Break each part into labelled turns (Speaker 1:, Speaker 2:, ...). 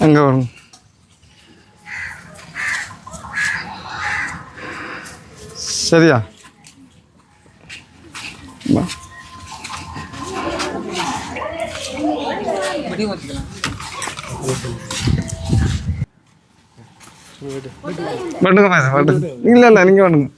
Speaker 1: இங்கே வரும்? சரியா? வா. பண்ணுங்க மேடம் பண்ணுங்க இல்லை இல்லை நீங்கள் பண்ணுங்க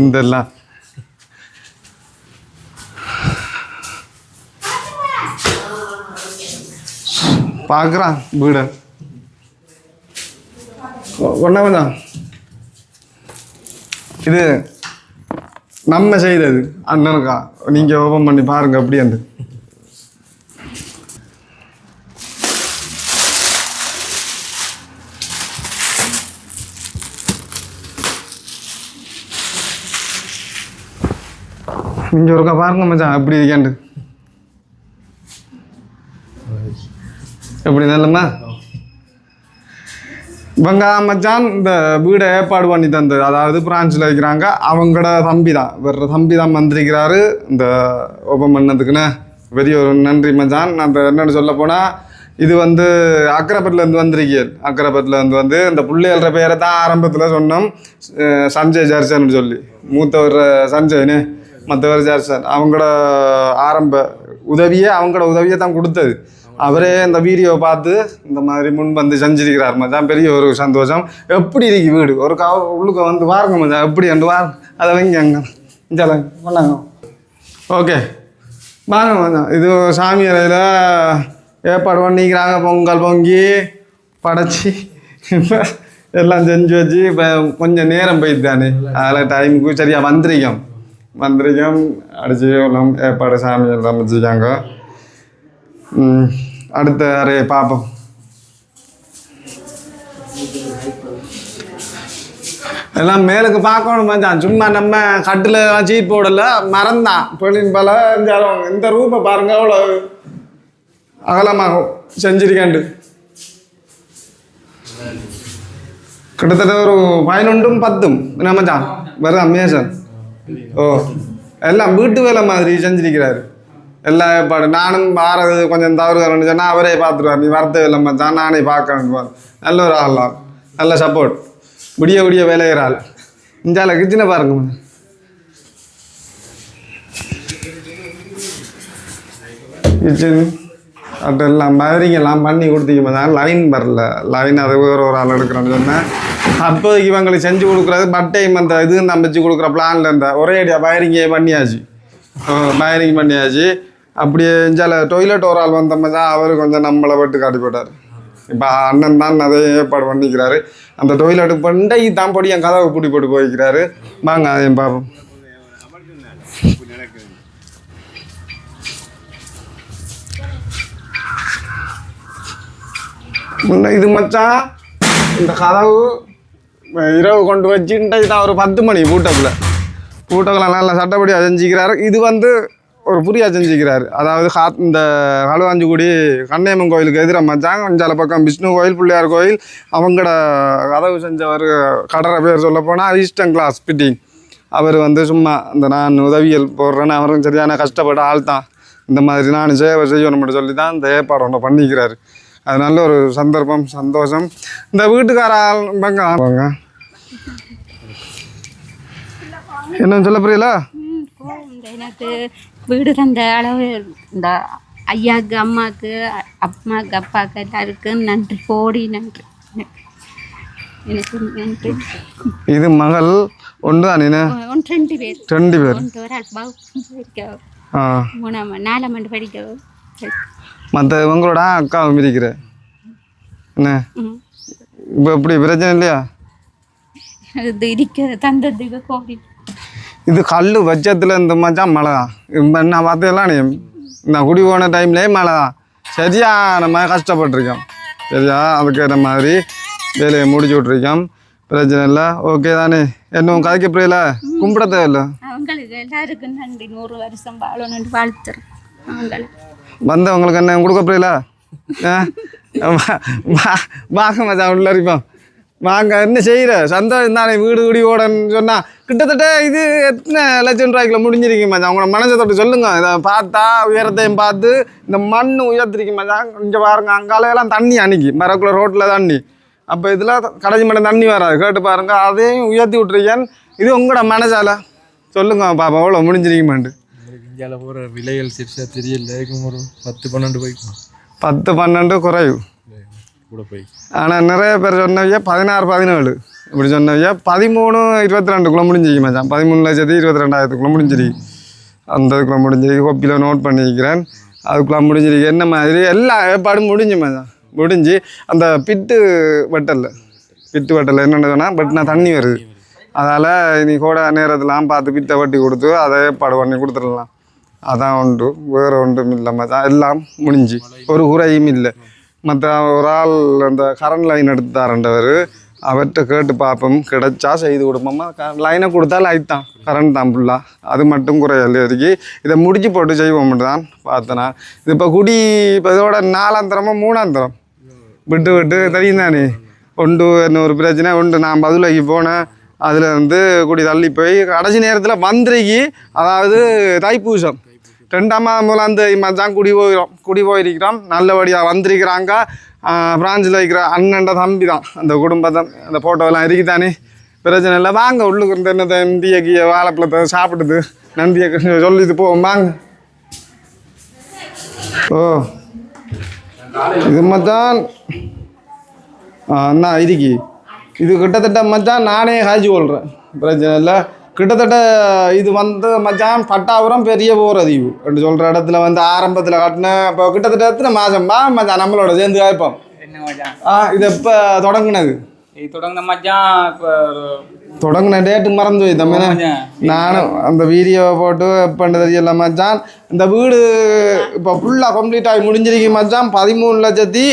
Speaker 1: இதெல்லாம் பார்க்குறான் வீடு ஒன்றா கொஞ்சம் இது நம்ம செய்தது. அண்ணனுக்கா நீங்கள் ஓப்பன் பண்ணி பாருங்க அப்படி அந்த நீங்கள் ஒருக்கா பாருங்க மச்சான் அப்படி இருக்கேன்ட்டு எப்படி நல்லம்மா? இவங்க மச்சான் இந்த வீடை ஏற்பாடு பண்ணி தந்தது. அதாவது பிரான்ச்சில் இருக்கிறாங்க. அவங்களோட தம்பி தான் வேற தம்பி தான் வந்திருக்கிறாரு. இந்த ஓப்பன் பண்ணதுக்குன்னு பெரிய ஒரு நன்றி மச்சான். அந்த என்னென்னு சொல்ல போனால் இது வந்து அக்கரப்பட்டிலேருந்து வந்திருக்கீர். அக்கரப்பட்டிலேருந்து வந்து இந்த பிள்ளைகள பேரை தான் ஆரம்பத்தில் சொன்னோம். சஞ்சய் ஜர்சன் சொல்லி. மூத்தவர் சஞ்சய்னு மற்றவர் ஜர்சன் அவங்களோட ஆரம்ப உதவியே அவங்களோட உதவியை தான் கொடுத்தது. அவரே இந்த வீடியோ பார்த்து இந்த மாதிரி முன் வந்து செஞ்சிருக்கிறார் மச்சான் பெரிய ஒரு சந்தோஷம். எப்படி இருக்கு வீடு? ஒரு கா உள்ளுக்க வந்து பாருங்க மச்சான் எப்படி வந்து வாருங்க? அதை வைங்க அங்கே. இந்த பண்ணாங்க ஓகே. வாங்க மச்சான் இது சாமி அறையில் ஏற்பாடு பண்ணிக்கிறாங்க. பொங்கல் பொங்கி படைச்சி எல்லாம் செஞ்சு வச்சு இப்போ கொஞ்சம் நேரம் போயிட்டு தானே அதில் டைமுக்கு சரியாக வந்திருக்கோம். வந்திருக்கோம். அடிச்சு எல்லாம் ஏற்பாடு சாமி எல்லாம் வச்சுருக்காங்க. 嗯。Mm. அடுத்த அறையை பார்ப்போம் எல்லாம் மேலுக்கு பார்க்கணும் மச்சான் சும்மா நம்ம கட்டில் சீட் போடல மறந்தான் பெண்ணின் பல இருந்தாலும் இந்த ரூமை பாருங்க அவ்வளோ அகலமாக செஞ்சிருக்கேன்டு கிட்டத்தட்ட ஒரு பதினொன்றும் பத்தும் என்ன மச்சான் வருதான் மேசன் ஓ எல்லாம் வீட்டு வேலை மாதிரி செஞ்சிருக்கிறாரு எல்லா ஏற்பாடு. நானும் வாரது கொஞ்சம் தவறு சொன்னால் அவரே பார்த்துருவார் நீ வரது இல்லை மச்சான். நானே பார்க்கணுவார் நல்ல ஒரு ஆள் நல்ல சப்போர்ட் விடிய விடிய வேலையிற ஆள். இஞ்சால கிச்சனை பாருங்க கிச்சன் அது எல்லாம் எல்லாம் பண்ணி கொடுத்தீங்கதான் லைன் வரல. லைன் அது வேறு ஒரு ஆள் எடுக்கிறோன்னு சொன்னேன் அப்போதைக்கு இவங்களுக்கு செஞ்சு கொடுக்குறது பட்டையும் அந்த இது நம்பிச்சு கொடுக்குற பிளான்ல இருந்த ஒரே அடியாக வயரிங்கே பண்ணியாச்சு. வயரிங் பண்ணியாச்சு. அப்படியே இஞ்சால டொய்லெட் ஒரு ஆள் வந்தோம் தான் அவர் கொஞ்சம் நம்மளை விட்டு காட்டி போட்டார். இப்போ அண்ணன் தான் அதை ஏற்பாடு பண்ணிக்கிறாரு. அந்த டொய்லெட்டு பண்டை தான் படி என் கதவை பூட்டி போட்டு போய்க்கிறாரு. வாங்க என் பார்ப்போம். முன்ன இது மச்சான் இந்த கதவு இரவு கொண்டு வச்சுட்டு தான் ஒரு பத்து மணி பூட்டக்குள்ள. பூட்டக்குள்ள நல்லா சட்டப்படியாக செஞ்சுக்கிறாரு இது வந்து ஒரு புரியா செஞ்சுக்கிறாரு. அதாவது ஹாத் இந்த களுவாஞ்சிக்குடி கண்ணியம்மன் கோயிலுக்கு எதிராக மச்சான் பக்கம் விஷ்ணு கோயில் பிள்ளையார் கோயில். அவங்களோட கதவு செஞ்சவர் கடற பேர் சொல்ல போனால் ஈஸ்டர்ன் கிளாஸ் ஃபிட்டிங் அவர் வந்து சும்மா இந்த நான் உதவியல் போடுறேன்னு அவரும் சரியான கஷ்டப்பட்ட ஆள் தான். இந்த மாதிரி நான் சேவை செய்யணும் சொல்லி தான் இந்த ஏற்பாடு ஒன்று பண்ணிக்கிறாரு. அதனால ஒரு சந்தர்ப்பம் சந்தோஷம். இந்த வீட்டுக்கார ஆள் வாங்க என்னன்னு சொல்ல புரியல?
Speaker 2: எனக்கு வீடு தந்த அளவு இந்த ஐயாவுக்கு அம்மாவுக்கு அம்மாவுக்கு அப்பாவுக்கு எல்லாருக்கும் நன்றி. கோடி நன்றி. எனக்கு நன்றி.
Speaker 1: இது மகள் ஒன்று நீ
Speaker 2: ஒன்று ரெண்டு பேர்.
Speaker 1: ரெண்டு பேர்.
Speaker 2: ஒன்று ஒரு வகுப்பு படிக்க மூணாம் நாலாம் ஆண்டு படிக்க
Speaker 1: மற்ற இவங்களோட அக்காவும் இருக்கிற என்ன. இப்போ எப்படி பிரச்சனை இல்லையா?
Speaker 2: இது இருக்க தந்ததுக்கு கோடி.
Speaker 1: இது கல் வச்சத்தில் இந்த மச்சான் மழை. தான் இப்போ என்ன பார்த்தீங்களா நீ நான் குடி போன டைம்லேயே மழை தான். சரியா நம்ம கஷ்டப்பட்டிருக்கோம் சரியா? அதுக்கேற்ற மாதிரி வேலையை முடிச்சு விட்ருக்கோம் பிரச்சனை இல்லை. ஓகே தானே. என்ன கதைக்க புரியல கும்பிட தேவையில்ல.
Speaker 2: அவங்களுக்கு எல்லாருக்கும் நன்றி. நூறு வருஷம் வாழணும்னு வாழ்த்துறோம். அவங்களுக்கு
Speaker 1: வந்தவங்களுக்கு என்ன கொடுக்க புரியல? வாங்க மச்சான் உள்ள இருப்போம். வாங்க என்ன செய்கிற சந்தோஷம் தானே வீடு குடி ஓடன்னு சொன்னா கிட்டத்தட்ட இது எத்தனை லட்சம் ரூபாய்க்குள்ள முடிஞ்சிருக்கு மச்சான்? உங்களோட மனசை தொட்டு சொல்லுங்க. இதை பார்த்தா உயரத்தையும் பார்த்து இந்த மண் உயர்த்திருக்கு மச்சான். இங்கே பாருங்க அங்காலையெல்லாம் தண்ணி அன்னைக்கு. மரக்குள்ள ரோட்டில் தண்ணி. அப்போ இதில் கடைசி மட்டும் தண்ணி வராது. கேட்டு பாருங்க அதையும் உயர்த்தி விட்ருக்கேன் இது உங்களோட மனசால. சொல்லுங்க பாப்பா எவ்வளோ முடிஞ்சிருக்குமாண்டு
Speaker 3: இந்தியாவில் போகிற விலைகள் சிறுசாக தெரியல. ஒரு பத்து பன்னெண்டு போய்க்கும்
Speaker 1: பத்து பன்னெண்டு குறைவு.
Speaker 3: கூட போய்.
Speaker 1: ஆனால் நிறைய பேர் சொன்னவைய பதினாறு பதினேழு. இப்படி சொன்னவையா பதிமூணு இருபத்தி ரெண்டுக்குள்ளே முடிஞ்சிருக்கு மச்சான். பதிமூணு லட்சத்தி இருபத்தி ரெண்டாயிரத்துக்குள்ளே முடிஞ்சிருக்கு அந்த இதுக்குள்ளே முடிஞ்சிருக்கு கோப்பியில் நோட் பண்ணிக்கிறேன். அதுக்குள்ளே முடிஞ்சிருக்கு என்ன மாதிரி? எல்லா ஏற்பாடும் முடிஞ்சு மச்சான். முடிஞ்சு. அந்த பிட்டு வெட்டலில். பிட்டு வெட்டலில் என்னென்னு சொன்னால் வெட்டினா தண்ணி வருது. அதால் நீ கூட நேரத்துலாம் பார்த்து பிட்டை வெட்டி கொடுத்து அதை ஏற்பாடு பண்ணி கொடுத்துடலாம். அதான் உண்டு. வேறு ஒன்றும் இல்லை மச்சான். எல்லாம் முடிஞ்சு. ஒரு குறையும் இல்லை. மற்ற ஒரு ஆள் அந்த கரண்ட் லைன் எடுத்து தரண்டவர் அவர்கிட்ட கேட்டு பார்ப்போம். கிடைச்சா செய்து கொடுப்போமா. லைனை கொடுத்தா லைட் தான். கரண்ட் தான் ஃபுல்லாக அது மட்டும் குறையல இருக்கு இதை முடிச்சு போட்டு செய்வோம் தான் பார்த்தனா. இது இப்போ குடி இப்போ இதோட நாலாந்தரமா மூணாந்தரம் விட்டு விட்டு தெரியும் தானே? ஒன்று என்ன ஒரு பிரச்சனை? உண்டு நான் பதிலைக்கு போனேன். அதில் வந்து குடி தள்ளி போய் கடைசி நேரத்தில் வந்துருக்கி. அதாவது தைப்பூசம். ரெண்டாம் முதலாந்து மச்சான் குடி போயிடும் குடி போயிருக்கிறோம். நல்லபடியாக வந்திருக்கிறாங்க. பிரான்ச்சில் இருக்கிற அண்ணன்ட தம்பி தான். அந்த குடும்பத்தை அந்த ஃபோட்டோலாம் இருக்குதானே? பிரச்சனை இல்லை. வாங்க உள்ளுக்கு இருந்த என்ன இந்திய கீய வாழைப்பழத்தை சாப்பிடுது. நந்தியை சொல்லிட்டு போவோம். வாங்க. ஓ. இது மச்சான். அண்ணா இதுக்கு. இது கிட்டத்தட்ட மச்சான் நானே காய்ச்சி கொள்கிறேன் பிரச்சனை இல்லை. கிட்டத்தட்ட இது வந்து மச்சான் பட்டாபுரம் பெரிய போர் அதிவு என்று சொல்கிற இடத்துல வந்து ஆரம்பத்தில் கட்டின இப்போ கிட்டத்தட்ட எத்தனை மாதம்பா மச்சான் நம்மளோட சேர்ந்து காய்ப்போம். ஆ இது எப்போ தொடங்குனது?
Speaker 4: தொடங்கின மச்சான் இப்போ
Speaker 1: தொடங்கின டேட்டு மறந்து போய் தம்பி
Speaker 4: மச்சான்.
Speaker 1: நானும் அந்த வீடியோ போட்டு எப்பன்னு தெரியல மச்சான். இந்த வீடு இப்போ ஃபுல்லாக கம்ப்ளீட் ஆகி முடிஞ்சிருக்கு மச்சான். பதிமூணு லட்சத்தி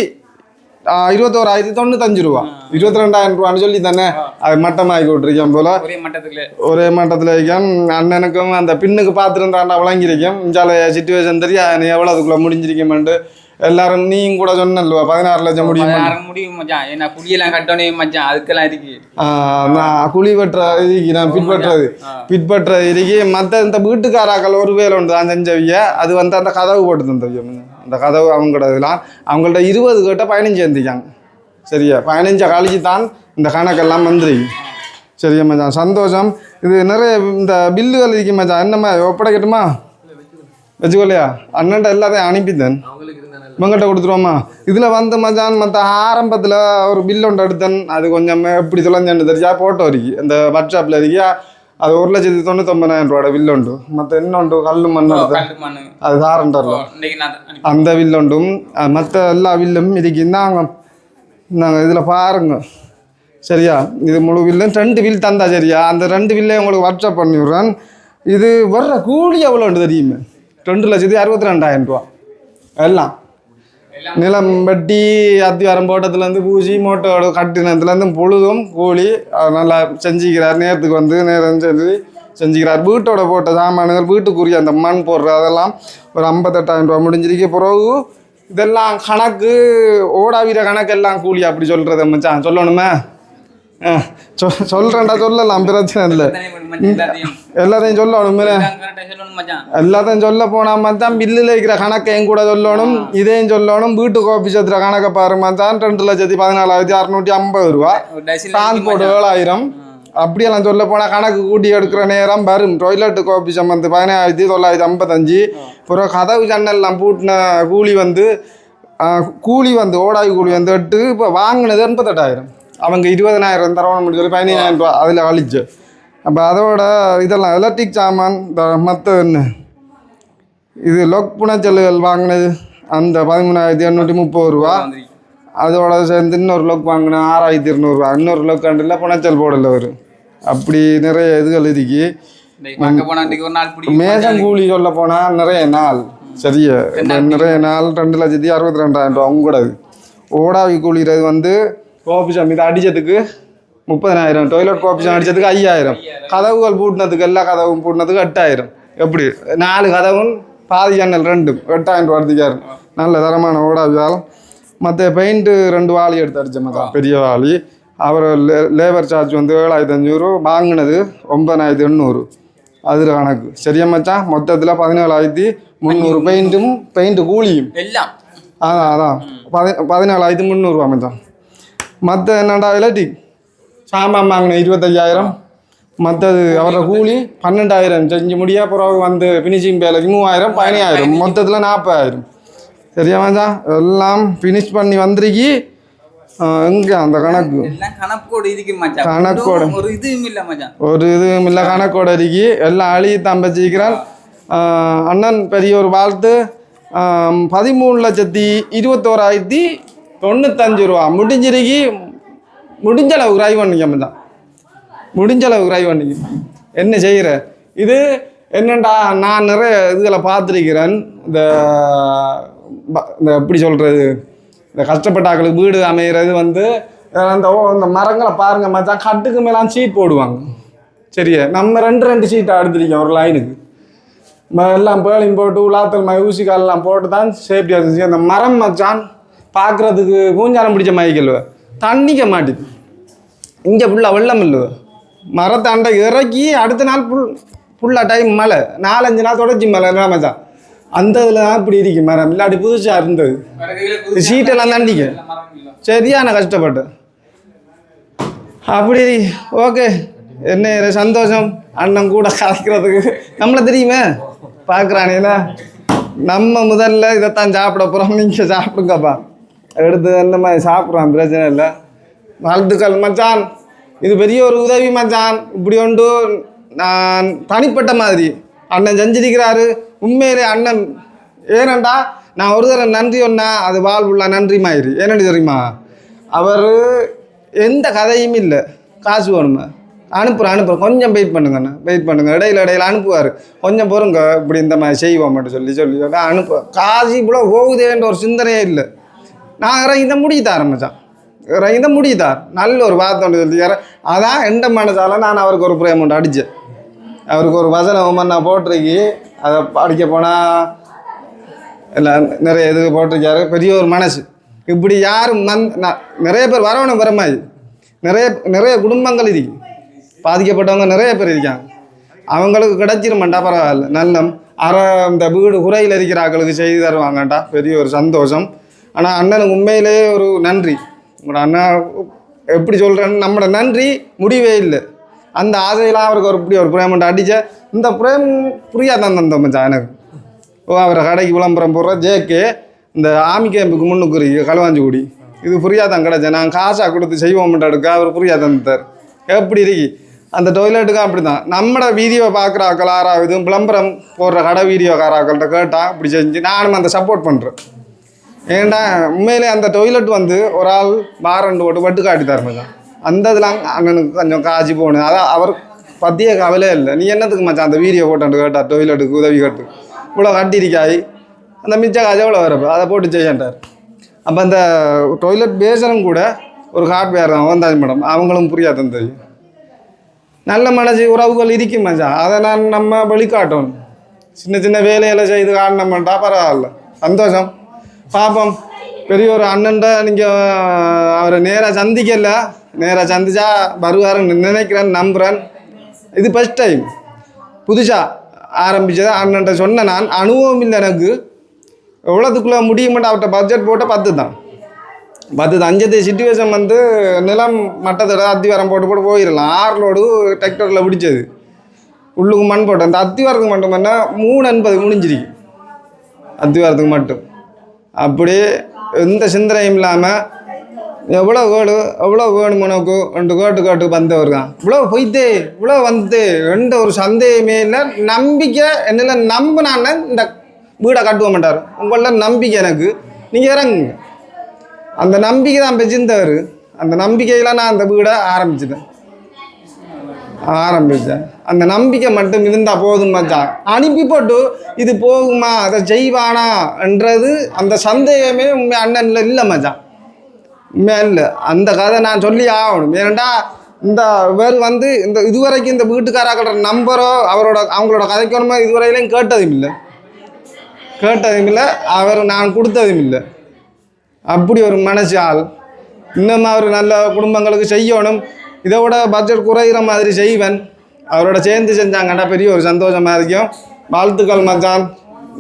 Speaker 1: இருபத்தோராயிரத்தி தொண்ணூத்தஞ்சு ரூபா. இருபத்தி ரெண்டாயிரம் ரூபான்னு சொல்லி தானே அது மட்டமாக்கி விட்டுருக்கேன் போல.
Speaker 4: ஒரே
Speaker 1: மட்டத்தில். இருக்கேன். அண்ணனுக்கும் அந்த பின்னுக்கு பார்த்துருந்தாண்டா விளங்கியிருக்கேன். இஞ்சால சுச்சுவேஷன் தெரியா நீ எவ்வளோ அதுக்குள்ளே முடிஞ்சிருக்கேன்ட்டு எல்லாரும் நீயும் கூட சொன்னல்லுவா பதினாறு லட்சம் முடியும்
Speaker 4: முடியும் மச்சான். ஏன்னா குடியெல்லாம் கட்டணும் மச்சான் அதுக்கெல்லாம் இருக்கு
Speaker 1: நான் குழி வெட்டுற இதுக்கு நான் பிட் வெட்டுறது பிட் இதுக்கு மற்ற இந்த வீட்டுக்காராக்கள் ஒரு வேலை உண்டு தான் செஞ்சவிய அது வந்து அந்த கதவு போட்டு தந்தவிய அந்த கதவு அவங்களோட இதெல்லாம் அவங்கள்ட்ட இருபது கிட்ட பதினஞ்சு எழுந்திக்காங்க சரியா? பதினஞ்சு கழிச்சு தான் இந்த கணக்கெல்லாம் வந்துருக்கு சரியா மச்சான்? சந்தோஷம். இது நிறைய இந்த பில்லுகள் இருக்கு மச்சான். என்னம்மா ஒப்படைக்கட்டுமா? வச்சுக்கோலையா? அண்ணன்ட்ட எல்லாத்தையும் அனுப்பித்தேன். இவங்ககிட்ட கொடுத்துருவோமா இதில் வந்து மச்சான் மற்ற ஆரம்பத்தில் ஒரு பில் ஒன்று எடுத்தேன். அது கொஞ்சம் எப்படி தொலைஞ்சேன்னு தெரிஞ்சா போட்டோ இருக்கு. இந்த வாட்ஸ்அப்பில் இருக்கியா அது ஒரு லட்சத்தி தொண்ணூத்தொம்பதாயிரம் ரூபாயோட பில் உண்டு. மற்ற இன்னொன்று கல்லு மண் அது தாரண்டர்ல
Speaker 4: அனுப்பி-
Speaker 1: அந்த வில் உண்டும் மற்ற எல்லா வில்லும் இதுக்கு இந்தாங்க. நாங்கள் இதில் பாருங்க. சரியா? இது முழு வில்லும் ரெண்டு வில் தந்தா சரியா? அந்த ரெண்டு வில்லையும் உங்களுக்கு வாட்ஸ்அப் பண்ணி விட்றேன் இது வர்ற கூலி எவ்வளோ உண்டு தெரியுமே? ரெண்டு லட்சத்தி அறுபத்தி ரெண்டாயிரம் ரூபா. எல்லாம். நிலம் வெட்டி அத்திவாரம் போட்டத்துலேருந்து பூசி மோட்டோட கட்டினத்துலேருந்து பொழுதும் கூலி நல்லா செஞ்சுக்கிறார். நேரத்துக்கு வந்து நேரம் செஞ்சு செஞ்சுக்கிறார். வீட்டோட போட்ட சாமான்கள் வீட்டுக்குரிய அந்த மண் போடுற அதெல்லாம் ஒரு ஐம்பத்தெட்டாயிரம் ரூபா முடிஞ்சிருக்கு. பிறகு இதெல்லாம் கணக்கு ஓடாவிர கணக்கெல்லாம் கூலி அப்படி சொல்கிறத மச்சான். சொல்லணுமே? ஆ சொ சொல்கிறேன்டா சொல்லலாம். பிரச்சனை இல்லை.
Speaker 4: தானே எல்லாத்தையும்
Speaker 1: சொல்லணுமே எல்லாத்தையும் சொல்ல போனால் மச்சான் பில்லில் இருக்கிற கணக்கையும் கூட சொல்லணும் இதையும் சொல்லணும். வீட்டுக்கு ஆஃபீஸத்தில் கணக்கை பாரு மச்சான் ரெண்டு லட்சத்தி பதினாலாயிரத்தி அறுநூற்றி ஐம்பது ரூபா. டிரான்ஸ்போர்ட் ஏழாயிரம். அப்படியெல்லாம் சொல்ல போனால் கணக்கு கூட்டி எடுக்கிற நேரம் வரும். டொய்லெட்டுக்கு ஆஃபீஸம் வந்து பதினாயிரத்தி தொள்ளாயிரத்தி ஐம்பத்தஞ்சு. அப்புறம் கதவு ஜன்னல்லாம் பூட்டின கூலி வந்து கூலி வந்து ஓடாய் கூலி வந்து எட்டு இப்போ வாங்கினது எண்பத்தெட்டாயிரம். அவங்க இருபதனாயிரம் தரணும் சொல்லி பதினஞ்சாயிரம் ரூபா அதில் கழிச்சு அப்போ அதோட இதெல்லாம் எலக்ட்ரிக் சாமான் இந்த மற்ற என்ன? இது லொக் புனச்சல்லுகள் வாங்கினது அந்த பதிமூணாயிரத்தி எண்ணூற்றி முப்பது ரூபா. அதோட சேர்ந்து இன்னொரு லொக் வாங்கினேன் ஆறாயிரத்தி இருநூறுவா இன்னொரு லொக் கண்டில் புனச்சல் போடல வரும் அப்படி நிறைய இதுகள்
Speaker 4: பிடிக்கும்.
Speaker 1: மேசம் கூலி சொல்ல போனால் நிறைய நாள். சரியா? நிறைய நாள் ரெண்டு லட்சத்தி அறுபத்தி ரெண்டாயிரம் ரூபா உங்களோடது ஓடாவி கூலிறது வந்து கோபி சாமி இதை அடிச்சதுக்கு முப்பதனாயிரம் டொய்லெட் கோஆப்ஷன் அடிச்சதுக்கு ஐயாயிரம். கதவுகள் பூட்டினதுக்கு எல்லா கதவும் பூட்டினதுக்கு எட்டாயிரம். எப்படி? நாலு கதவும் பாதி ஜன்னல் ரெண்டும். எட்டாயிரம் ரூபா எடுத்துக்காரு நல்ல தரமான ஓடாவியால் மற்ற பெயிண்ட்டு ரெண்டு வாளி எடுத்து அடித்தேன் மச்சான். பெரிய வாளி. அவர் லே லேபர் சார்ஜ் வந்து ஏழாயிரத்தி அஞ்சூறு வாங்கினது ஒன்பதாயிரத்தி எண்ணூறு. அதில் கணக்கு. சரியா மச்சான்? மொத்தத்தில் பதினேழாயிரத்தி முந்நூறு பெயிண்ட்டும் பெயிண்ட் கூலியும்.
Speaker 4: எல்லாம்.
Speaker 1: அதான். அதான் பதி பதினேழாயிரத்தி முந்நூறுரூவா மச்சான். மற்ற என்னடா எலக்ட்ரிக் சாமான் வாங்கின இருபத்தையாயிரம் மற்றது அவரோட கூலி பன்னெண்டாயிரம். செஞ்சு முடிய பிறகு வந்து ஃபினிஷிங் வேலைக்கு மூவாயிரம் பதினாயிரம் மொத்தத்தில் நாற்பதாயிரம் சரியா மச்சான்? எல்லாம் ஃபினிஷ் பண்ணி வந்திருக்கி எங்கே அந்த கணக்கு?
Speaker 4: கணக்கோடு இருக்கு மச்சான்.
Speaker 1: கணக்கோட.
Speaker 4: ஒரு இதுவும் இல்ல மச்சான்.
Speaker 1: ஒரு இதுவும் இல்லை கணக்கோட இருக்கி. எல்லாம் அழுகி தம்பச்சிக்கிறான் அண்ணன் பெரிய ஒரு வாழ்த்து பதிமூணு லட்சத்தி இருபத்தோராயிரத்தி தொண்ணூத்தஞ்சு ரூபா. முடிஞ்சிருக்கி முடிஞ்ச அளவு ரைவ் பண்ணிக்க தான் முடிஞ்ச அளவு ரைவ் பண்ணிக்க. என்ன செய்கிற இது என்னண்டா நான் நிறைய இதுகளை பார்த்துருக்கிறேன். இந்த ப- இந்த எப்படி சொல்கிறது இந்த கஷ்டப்பட்டாக்களுக்கு வீடு அமைகிறது வந்து அந்த இந்த மரங்களை பாருங்க மச்சான் கட்டுக்கு மேலாம் சீட் போடுவாங்க. சரியா? நம்ம ரெண்டு ரெண்டு சீட்டை எடுத்துருக்கோம் ஒரு லைனுக்கு எல்லாம் பேலிங் போட்டு உலாத்தல் ம ஊசிக்காலெல்லாம் போட்டு தான் சேஃப்டியாக இருந்துச்சு அந்த மரம் மச்சான் பார்க்குறதுக்கு பூஞ்சாலம் பிடிச்ச மைக்கல் தண்ணிக்க மாட்டுது. இங்கே ஃபுல்லாக வெள்ளம் இல்லை மரத்தை அண்டை இறக்கி அடுத்த நாள் ஃபுல் ஃபுல்லாக டைம் மழை. நாலஞ்சு நாள் தொடர்ச்சி மழை. என்ன தான் அந்த இதில் தான் இப்படி இருக்கு மரம். இல்லாட்டி புதுசாக இருந்தது. சீட்டெல்லாம் தாண்டிக்க. சரியான கஷ்டப்பட்டேன் அப்படி ஓகே என்ன சந்தோஷம்? அண்ணன் கூட கலைக்கிறதுக்கு. நம்மளை தெரியுமே? பார்க்குறானேல நம்ம முதல்ல இதைத்தான் சாப்பிட போகிறோம் நீங்கள் சாப்பிடுங்கப்பா. எடுத்து அந்த மாதிரி சாப்பிட்றான் பிரச்சனை இல்லை. வாழ்த்துக்கள் மச்சான். இது பெரிய ஒரு உதவி மச்சான். இப்படி ஒன்று நான் தனிப்பட்ட மாதிரி அண்ணன் செஞ்சிருக்கிறாரு. உண்மையிலே அண்ணன் ஏனண்டா நான் ஒரு தடவை நன்றி ஒன்னா அது வாழ்வுள்ள நன்றி மாதிரி. ஏனடி தெரியுமா? அவர் எந்த கதையும் இல்லை. காசு வேணுமா? அனுப்புகிறேன் அனுப்புகிறேன் கொஞ்சம் வெயிட் பண்ணுங்கண்ணா வெயிட் பண்ணுங்க. இடையில இடையில அனுப்புவார். கொஞ்சம் பொறுங்க. இப்படி இந்த மாதிரி செய்வோம் மட்டும் சொல்லி சொல்லி சொல்லி அனுப்பு. காசு இவ்வளோ போகுதேன்ற ஒரு சிந்தனையே இல்லை. நான் இதை தான் ஆரம்பித்தான் இறங்கி தான். நல்ல ஒரு வார்த்தை ஒன்று சொல்லி அதான் எந்த மனசால நான் அவருக்கு ஒரு பிரேம் ஒன்று அடித்தேன் அவருக்கு ஒரு வசனம் நான் போட்டிருக்கி அதை படிக்க போனால் எல்லாம் நிறைய இது போட்டிருக்காரு. பெரிய ஒரு மனசு. இப்படி யாரும் மந் நிறைய பேர் வரவணும் வர நிறைய நிறைய குடும்பங்கள் இருக்கு. பாதிக்கப்பட்டவங்க நிறைய பேர் இருக்காங்க. அவங்களுக்கு கிடைச்சிருமாண்டா பரவாயில்ல. நல்லம். அற இந்த வீடு குறையில் இருக்கிற ஆக்களுக்கு செய்து தருவாங்கண்டா. பெரிய ஒரு சந்தோஷம். ஆனால் அண்ணனுக்கு உண்மையிலே ஒரு நன்றி. உங்களோட அண்ணா எப்படி சொல்கிறேன்னு நம்மளோட நன்றி முடிவே இல்லை. அந்த ஆசையெல்லாம் அவருக்கு ஒரு இப்படி ஒரு பிரேமெண்ட் அடிச்ச இந்த பிரேம் புரியாதான் தந்தோம் மச்சான் எனக்கு? ஓ அவரை கடைக்கு விளம்பரம் போடுற ஜேக்கு இந்த ஆமி கேம்புக்கு முன்னுக்குரிய களுவாஞ்சிக்குடி இது புரியாதான் கிடைச்ச நான் காசாக கொடுத்து செய்வோம் எடுக்க அவர் புரியாதான் தந்தார் எப்படி இருக்கி? அந்த டொய்லெட்டுக்கும் அப்படி தான் நம்மளோட வீடியோ பார்க்குற ஆக்கள் ஆறாவது விளம்பரம் போடுற கடை வீடியோக்காராக்கள்கிட்ட கேட்டால் இப்படி செஞ்சு நானும் அந்த சப்போர்ட் பண்ணுறேன் ஏன்டா உண்மையிலே அந்த டொய்லெட் வந்து ஒரு ஆள் பாரண்டு போட்டு வட்டு காட்டி தரணும் அந்த இதில் அண்ணனுக்கு கொஞ்சம் காய்ச்சி போகணும். அதான் அவர் பற்றிய கவலையே இல்லை. நீ என்னத்துக்கு மச்சான் அந்த வீடியோ போட்டாண்டு கேட்டா டொய்லெட்டுக்கு உதவி கேட்டு. இவ்வளோ கட்டிருக்காய் அந்த மிச்ச காசு எவ்வளோ வரப்போ அதை போட்டு செய்யண்டார். அப்போ அந்த டொய்லெட் பேசணும் கூட ஒரு ஹார்ட்வேர் தான். வந்தாச்சு மேடம். அவங்களும் புரியாது தெரியும் நல்ல மனசு உறவுகள் இருக்கும் மச்சான். அதை நான் நம்ம வெளிக்காட்டணும் சின்ன சின்ன வேலையெல்லாம் செய்து காரணம்ட்டா பரவாயில்ல. சந்தோஷம். பாப்போம். பெரிய ஒரு அண்ணன்ட நீங்கள் அவரை நேராக சந்திக்கல. நேராக சந்திச்சா வருவாருன்னு நினைக்கிறேன் நம்புகிறேன் இது ஃபஸ்ட் டைம் புதுசாக ஆரம்பித்தது அண்ணன்ட்ட சொன்னேன் நான். அனுபவம் இல்லை எனக்கு. எவ்வளோத்துக்குள்ளே முடியுமெண்ட் அவர்கிட்ட பட்ஜெட் போட்டால் பத்து தான் பத்து தான் சுச்சுவேஷன் வந்து நிலம் மட்டத்தோட அத்திவாரம் போட்டு போட்டு போயிடலாம். ஆறுலோடு டிராக்டரில் பிடிச்சது. உள்ளுக்கு மண் போட்டேன். அந்த அத்திவாரத்துக்கு மட்டும் பண்ணால் மூணு எண்பது முடிஞ்சிருக்கு. அத்திவாரத்துக்கு மட்டும். அப்படி எந்த சிந்தனையும் இல்லாமல் எவ்வளோ கோடு எவ்வளோ வேணும் உனக்கு ரெண்டு கோட்டு கோட்டு வந்தவருக்கான் தான் இவ்வளோ போய்த்தே இவ்வளோ வந்து எந்த ஒரு சந்தேகமே இல்லை. நம்பிக்கை என்னில் நம்பினான்னு இந்த வீடை கட்டுவ மாட்டார். உங்கள நம்பிக்கை எனக்கு. நீங்கள் இறங்குங்க. அந்த நம்பிக்கை தான் பெச்சிருந்தவர் அந்த நம்பிக்கையில் நான் அந்த வீடை ஆரம்பிச்சிட்டேன். ஆரம்பித்தேன் அந்த நம்பிக்கை மட்டும் இருந்தால் போதும் மச்சான். அனுப்பி போட்டு இது போகுமா அதை செய்வானா என்றது அந்த சந்தேகமே உண்மை அண்ணனில் இல்லை மச்சான். உண்மையா இல்லை. அந்த கதை நான் சொல்லி ஆகணும். ஏன்டா இந்த வேறு வந்து இந்த இதுவரைக்கும் இந்த வீட்டுக்காராக்கிற நம்பரோ அவரோட அவங்களோட கதைக்கணுமோ இதுவரையிலையும் கேட்டதும் இல்லை. கேட்டதும் இல்லை. அவர் நான் கொடுத்ததும் இல்லை. அப்படி ஒரு மனசு ஆள். இன்னும் அவர் நல்ல குடும்பங்களுக்கு செய்யணும். இதை விட பட்ஜெட் குறையிற மாதிரி செய்வேன். அவரோட சேர்ந்து செஞ்சாங்கன்னா பெரிய ஒரு சந்தோஷமாக இருக்கும். வாழ்த்துக்கள் மச்சான்.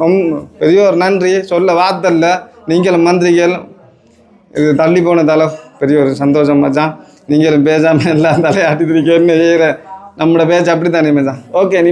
Speaker 1: ரொம்ப பெரிய ஒரு நன்றி. சொல்ல வார்த்தை இல்லை. நீங்களும் மந்திரிகள். இது தள்ளி போனதால பெரிய ஒரு சந்தோஷம் மச்சான். நீங்களும் பேசாமல் எல்லாம் தலையாட்டி என்ன செய்கிற நம்மளோட பேச்சு அப்படி தானே மச்சான். ஓகே நீ